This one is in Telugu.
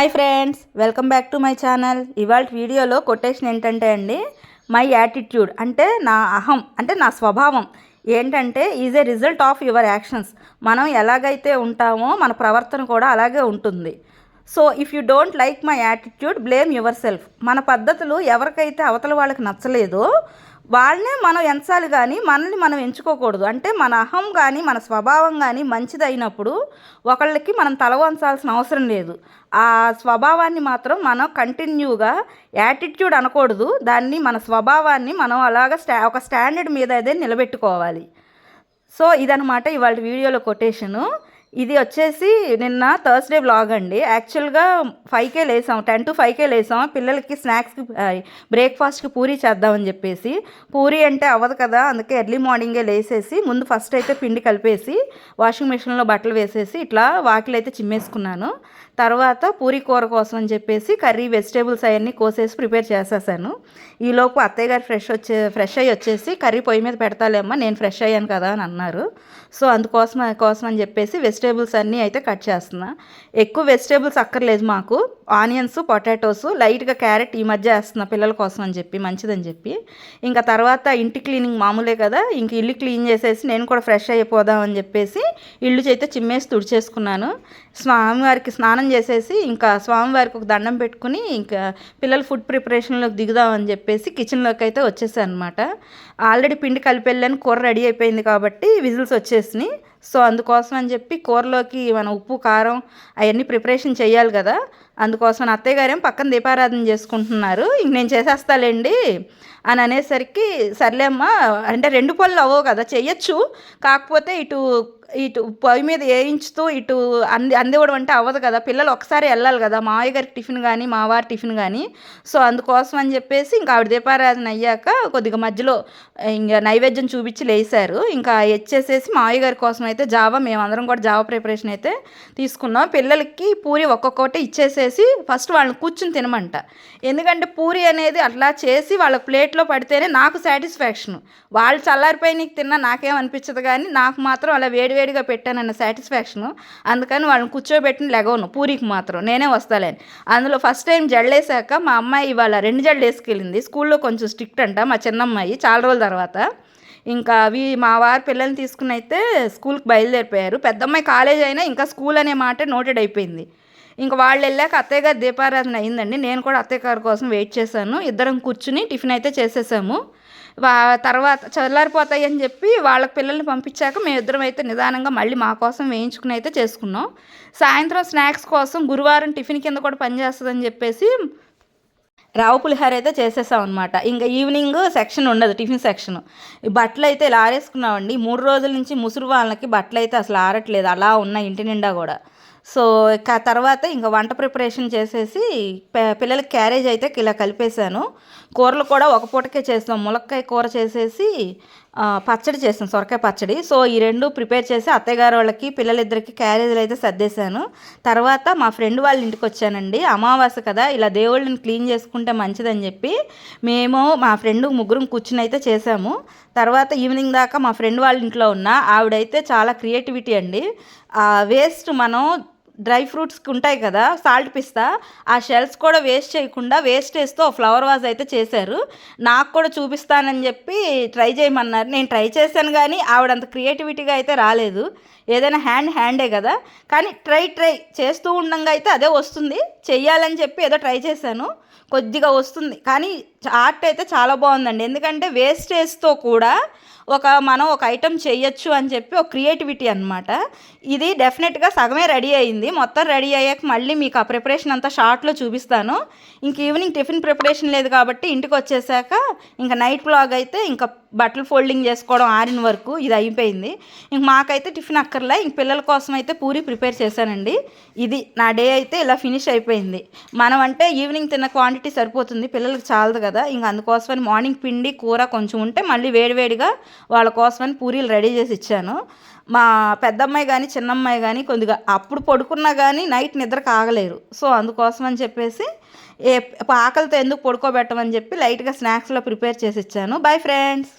Hi friends welcome back to my channel. ఇవాళ వీడియోలో కొటేషన్ ఏంటంటే అండి మై యాటిట్యూడ్ అంటే నా అహం అంటే నా స్వభావం. ఏంటంటే is a result of your actions. మనం ఎలాగైతే ఉంటామో మన ప్రవర్తన కూడా అలాగే ఉంటుంది. So if you don't like my attitude blame yourself మన పద్ధతులు ఎవరికైతే అవతల వాళ్ళకి నచ్చలేదో వాళ్ళనే మనం ఎంచాలి కానీ మనల్ని మనం ఎంచుకోకూడదు. అంటే మన అహం కానీ మన స్వభావం కానీ మంచిదైనప్పుడు ఒకళ్ళకి మనం తల వంచాల్సిన అవసరం లేదు. ఆ స్వభావాన్ని మాత్రం మనం కంటిన్యూగా యాటిట్యూడ్ అనకూడదు. దాన్ని మన స్వభావాన్ని మనం అలాగ స్టా ఒక స్టాండర్డ్ మీద అదే నిలబెట్టుకోవాలి. సో ఇదనమాట ఇవాళ వీడియోలో కొటేషను ఇది వచ్చేసి నిన్న థర్స్డే వ్లాగ్ అండి. యాక్చువల్గా ఫైవ్కే లేసాం టెన్ టు ఫైవ్కే లేసాం. పిల్లలకి స్నాక్స్కి బ్రేక్ఫాస్ట్కి పూరి చేద్దామని చెప్పేసి. పూరి అంటే అవ్వదు కదా అందుకే ఎర్లీ మార్నింగే లేసేసి ముందు ఫస్ట్ అయితే పిండి కలిపేసి వాషింగ్ మిషన్లో బట్టలు వేసేసి ఇట్లా వాకిలు అయితే చిమ్మేసుకున్నాను. తర్వాత పూరి కూర కోసం అని చెప్పేసి కర్రీ వెజిటేబుల్స్ అవన్నీ కోసేసి ప్రిపేర్ చేసేసాను. ఈలోపు అత్తయ్య గారు ఫ్రెష్ వచ్చే ఫ్రెష్ అయ్యి వచ్చేసి కర్రీ పొయ్యి మీద పెడతాలేమ్మా నేను ఫ్రెష్ అయ్యాను కదా అని అన్నారు. సో అందుకోసం కోసం అని చెప్పేసి వెజిటేబుల్స్ వెజిటేబుల్స్ అన్నీ అయితే కట్ చేస్తున్నా. ఎక్కువ వెజిటేబుల్స్ అక్కర్లేదు మాకు. ఆనియన్స్ పొటాటోస్ లైట్గా క్యారెట్ ఈ మధ్య వేస్తున్నా పిల్లల కోసం అని చెప్పి మంచిదని చెప్పి. ఇంకా తర్వాత ఇంటి క్లీనింగ్ మామూలే కదా ఇంక ఇల్లు క్లీన్ చేసేసి నేను కూడా ఫ్రెష్ అయిపోదాం అని చెప్పేసి ఇల్లు చేతే చిమ్మేసి తుడిచేసుకున్నాను. స్వామివారికి స్నానం చేసేసి ఇంకా స్వామివారికి ఒక దండం పెట్టుకుని ఇంకా పిల్లలు ఫుడ్ ప్రిపరేషన్లోకి దిగుదామని చెప్పేసి కిచెన్లోకి అయితే వచ్చేసాను అనమాట ఆల్రెడీ పిండి కలిపి వెళ్ళాను కూర రెడీ అయిపోయింది కాబట్టి విజిల్స్ వచ్చేసినాయి. సో అందుకోసం అని చెప్పి కూరలోకి మన ఉప్పు కారం అవన్నీ ప్రిపరేషన్ చేయాలి కదా. అందుకోసం అత్తయ్య గారేం పక్కన దీపారాధన చేసుకుంటున్నారు. ఇంక నేను చేసేస్తాలేండి అని అనేసరికి సర్లేమ్మా అంటే రెండు పనులు అవ్వవు కదా చెయ్యొచ్చు. కాకపోతే ఇటు ఇటు పొయ్యి మీద వేయించుతూ ఇటు అంది అందివ్వడం అంటే అవ్వదు కదా. పిల్లలు ఒకసారి వెళ్ళాలి కదా మావయ్య గారికి టిఫిన్ కానీ మావారి టిఫిన్ కానీ సో అందుకోసం అని చెప్పేసి ఇంకా ఆవిడ దీపారాధన అయ్యాక కొద్దిగా మధ్యలో ఇంకా నైవేద్యం చూపించి లేసారు. ఇంకా ఇచ్చేసేసి మావయ్య గారి కోసం అయితే జావా మేమందరం కూడా జావా ప్రిపరేషన్ అయితే తీసుకున్నాం. పిల్లలకి పూరి ఒక్కొక్కటి ఇచ్చేసేసి ఫస్ట్ వాళ్ళని కూర్చుని తినమంట. ఎందుకంటే పూరి అనేది అట్లా చేసి వాళ్ళ ప్లేట్లో పడితేనే నాకు సాటిస్ఫాక్షన్. వాళ్ళు చల్లారిపోయి నీకు తిన్నా నాకేం అనిపించదు కానీ నాకు మాత్రం అలా వేడివేడిగా పెట్టానన్న సాటిస్ఫాక్షను. అందుకని వాళ్ళని కూర్చోబెట్టిన లెగవను పూరికి మాత్రం. నేనే వస్తాలేని. అందులో ఫస్ట్ టైం జడలేసాక మా అమ్మాయి ఇవాళ రెండు జడలు వేసుకెళ్ళింది. స్కూల్లో కొంచెం స్ట్రిక్ట్ అంట మా చిన్నమ్మాయి చాలా రోజుల తర్వాత. ఇంకా అవి మా వారి పిల్లల్ని తీసుకుని అయితే స్కూల్కి బయలుదేరిపోయారు. పెద్దమ్మాయి కాలేజ్ అయినా ఇంకా స్కూల్ అనే మాట నోటెడ్ అయిపోయింది. ఇంకా వాళ్ళు వెళ్ళాక అత్తయ్య గారి దీపారాధన అయిందండి. నేను కూడా అత్తయ్య గారి కోసం వెయిట్ చేశాను. ఇద్దరం కూర్చుని టిఫిన్ అయితే చేసేసాము. వా తర్వాత చల్లారిపోతాయి అని చెప్పి వాళ్ళ పిల్లల్ని పంపించాక మేమిద్దరం అయితే నిదానంగా మళ్ళీ మా కోసం వేయించుకుని అయితే చేసుకున్నాం. సాయంత్రం స్నాక్స్ కోసం గురువారం టిఫిన్ కింద కూడా పనిచేస్తుందని చెప్పేసి రావు పులిహార అయితే చేసేసాం అనమాట ఇంకా ఈవినింగ్ సెక్షన్ ఉండదు టిఫిన్ సెక్షన్. బట్టలు అయితే ఇలా ఆరేసుకున్నామండి మూడు రోజుల నుంచి ముసురు వాళ్ళకి బట్టలు అయితే అసలు ఆరట్లేదు. అలా ఉన్నాయి ఇంటి నిండా కూడా. సో తర్వాత ఇంకా వంట ప్రిపరేషన్ చేసేసి పిల్లలకి క్యారేజ్ అయితే ఇలా కలిపేశాను. కూరలు కూడా ఒక పూటకే చేస్తాం. ములక్కాయ కూర చేసేసి పచ్చడి చేసాం సొరకాయ పచ్చడి. సో ఈ రెండు ప్రిపేర్ చేసి అత్తయ్య వాళ్ళకి పిల్లలిద్దరికి క్యారేజీలు అయితే సర్దేశాను. తర్వాత మా ఫ్రెండ్ వాళ్ళ ఇంటికి వచ్చానండి. అమావాస్య కదా ఇలా దేవుళ్ళని క్లీన్ చేసుకుంటే మంచిదని చెప్పి మేము మా ఫ్రెండ్ ముగ్గురం కూర్చుని అయితే చేసాము తర్వాత ఈవినింగ్ దాకా మా ఫ్రెండ్ వాళ్ళ ఇంట్లో ఉన్న. ఆవిడైతే చాలా క్రియేటివిటీ అండి. వేస్ట్ మనం డ్రై ఫ్రూట్స్కి ఉంటాయి కదా సాల్ట్ పిస్తా ఆ షెల్స్ కూడా వేస్ట్ చేయకుండా వేస్టేజ్తో ఫ్లవర్ వాజ్ అయితే చేశారు. నాకు కూడా చూపిస్తానని చెప్పి ట్రై చేయమన్నారు. నేను ట్రై చేశాను కానీ ఆవిడంత క్రియేటివిటీగా అయితే రాలేదు. ఏదైనా హ్యాండ్ హ్యాండే కదా. కానీ ట్రై ట్రై చేస్తూ ఉండంగా అయితే అదే వస్తుంది. చెయ్యాలని చెప్పి ఏదో ట్రై చేశాను. కొద్దిగా వస్తుంది. కానీ ఆర్ట్ అయితే చాలా బాగుందండి. ఎందుకంటే వేస్టేజ్తో కూడా ఒక మనం ఒక ఐటెం చేయొచ్చు అని చెప్పి ఒక క్రియేటివిటీ అనమాట ఇది డెఫినెట్గా సగమే రెడీ అయింది. మొత్తం రెడీ అయ్యాక మళ్ళీ మీకు ఆ ప్రిపరేషన్ అంతా షార్ట్లో చూపిస్తాను. ఇంక ఈవినింగ్ టిఫిన్ ప్రిపరేషన్ లేదు కాబట్టి ఇంటికి వచ్చేసాక ఇంకా నైట్ బ్లాగ్ అయితే ఇంకా బట్టలు ఫోల్డింగ్ చేసుకోవడం ఆరిన వరకు ఇది అయిపోయింది. ఇంక మాకైతే టిఫిన్ అక్కర్లే ఇంక పిల్లల కోసం అయితే పూరి ప్రిపేర్ చేశానండి. ఇది నా డే అయితే ఇలా ఫినిష్ అయిపోయింది. మనం అంటే ఈవినింగ్ తిన్న క్వాంటిటీ సరిపోతుంది పిల్లలకి చాలదు కదా. ఇంక అందుకోసమని మార్నింగ్ పిండి కూర కొంచెం ఉంటే మళ్ళీ వేడివేడిగా వాళ్ళ కోసమని పూరీలు రెడీ చేసి ఇచ్చాను. మా పెద్దమ్మాయి కానీ చిన్నమ్మాయి కానీ కొద్దిగా అప్పుడు పడుకున్నా కానీ నైట్ నిద్ర కాగలేరు సో అందుకోసం అని చెప్పేసి ఏ ఆకలితో ఎందుకు పడుకోబెట్టమని చెప్పి లైట్గా స్నాక్స్లో ప్రిపేర్ చేసి ఇచ్చాను. Bye friends.